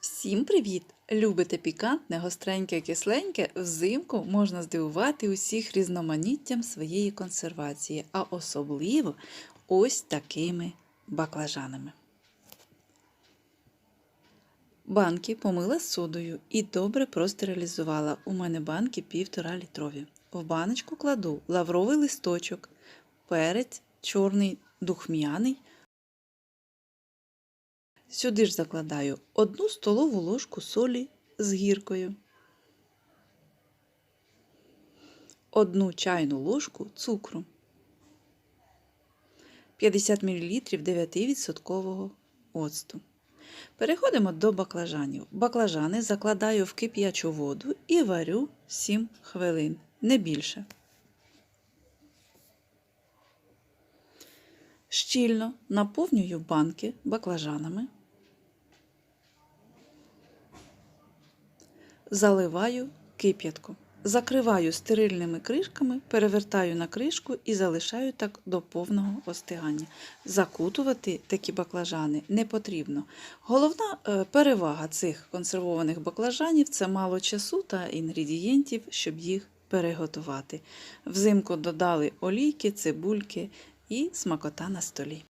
Всім привіт! Любите пікантне, гостреньке, кисленьке? Взимку можна здивувати усіх різноманіттям своєї консервації, а особливо ось такими баклажанами. Банки помила з содою і добре простерилізувала. У мене банки півтора літрові. В баночку кладу лавровий листочок, перець, чорний духмяний. Сюди ж закладаю одну столову ложку солі з гіркою, одну чайну ложку цукру, 50 мл 9% оцту. Переходимо до баклажанів. Баклажани закладаю в кип'ячу воду і варю 7 хвилин, не більше. Щільно наповнюю банки баклажанами. Заливаю кип'ятку. Закриваю стерильними кришками, перевертаю на кришку і залишаю так до повного остигання. Закутувати такі баклажани не потрібно. Головна е, перевага цих консервованих баклажанів це мало часу та інгредієнтів, щоб їх переготувати. Взимку додали олійки, цибульки і смакота на столі.